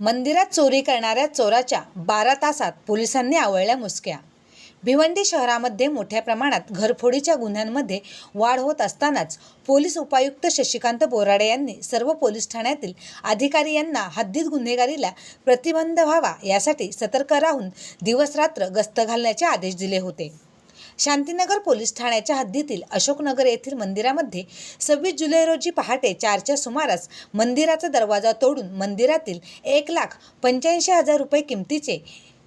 मंदिरात चोरी करणाऱ्या चोराच्या बारा तासात पोलिसांनी आवळल्या मुसक्या. भिवंडी शहरामध्ये मोठ्या प्रमाणात घरफोडीच्या गुन्ह्यांमध्ये वाढ होत असतानाच पोलीस उपायुक्त शशिकांत बोराडे यांनी सर्व पोलीस ठाण्यातील अधिकारी यांना हद्दीत गुन्हेगारीला प्रतिबंध व्हावा यासाठी सतर्क राहून दिवसरात्र गस्त घालण्याचे आदेश दिले होते. शांतीनगर पोलीस ठाण्याच्या हद्दीतील अशोकनगर येथील मंदिरामध्ये सव्वीस जुलै रोजी पहाटे चारच्या सुमारास मंदिराचा दरवाजा तोडून मंदिरातील एक लाख पंच्याऐंशी हजार रुपये किमतीचे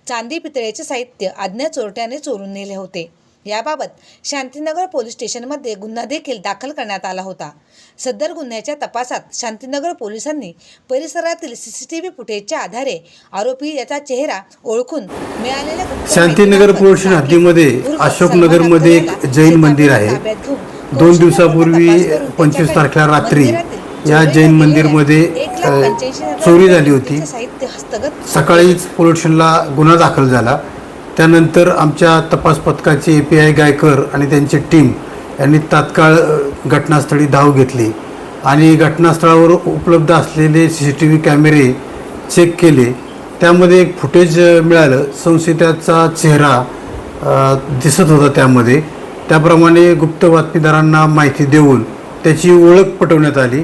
चांदी पितळेचे साहित्य अज्ञात चोरट्याने चोरून नेले होते. याबाबत शांतीनगर पोलीस स्टेशनमध्ये गुन्हा देखील दाखल करण्यात आला होता सदर गुन्ह्याच्या तपासात शांतीनगर पोलिसांनी परिसरातील सीसीटीव्ही फुटेजच्या आधारे आरोपी याचा चेहरा ओळखून मिळालेल्या शांतीनगर पोलीस हद्दीमध्ये अशोकनगरमध्ये एक जैन मंदिर आहे. दोन दिवसापूर्वी पंचवीस तारखेला रात्री या जैन मंदिरमध्ये, चोरी झाली होती. किमतीचे साहित्य हस्तगत सकाळीच पोलीस स्टेशनला गुन्हा दाखल झाला त्यानंतर आमच्या तपास पथकाचे ए पी आय गायकर आणि त्यांची टीम यांनी तात्काळ घटनास्थळी धाव घेतली. आणि घटनास्थळावर उपलब्ध असलेले सी सी टी व्ही कॅमेरे चेक केले. त्यामध्ये एक फुटेज मिळालं. संशयिताचा चेहरा दिसत होता त्यामध्ये. त्याप्रमाणे गुप्त बातमीदारांना माहिती देऊन त्याची ओळख पटवण्यात आली.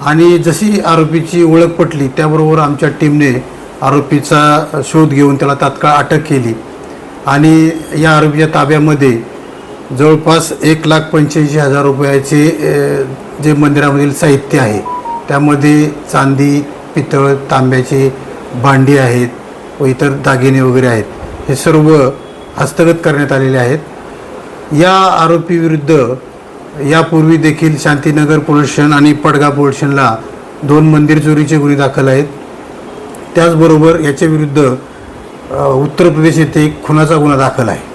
आणि जशी आरोपीची ओळख पटली त्याबरोबर आमच्या टीमने आरोपीचा शोध घेऊन त्याला तात्काळ अटक केली. आणि या आरोपीच्या ताब्यामध्ये जवळपास एक लाख पंच्याऐंशी हजार रुपयाचे जे मंदिरामधील साहित्य आहे त्यामध्ये चांदी पितळ तांब्याचे भांडी आहेत व इतर दागिने वगैरे आहेत हे सर्व हस्तगत करण्यात आलेले आहेत. या आरोपीविरुद्ध यापूर्वी देखील शांतीनगर पोल्युशन आणि पडगा पोल्युशनला दोन मंदिर चोरीचे गुन्हे दाखल आहेत. त्याचबरोबर याच्या विरुद्ध उत्तर प्रदेश येथे एक खुनाचा गुन्हा दाखल आहे.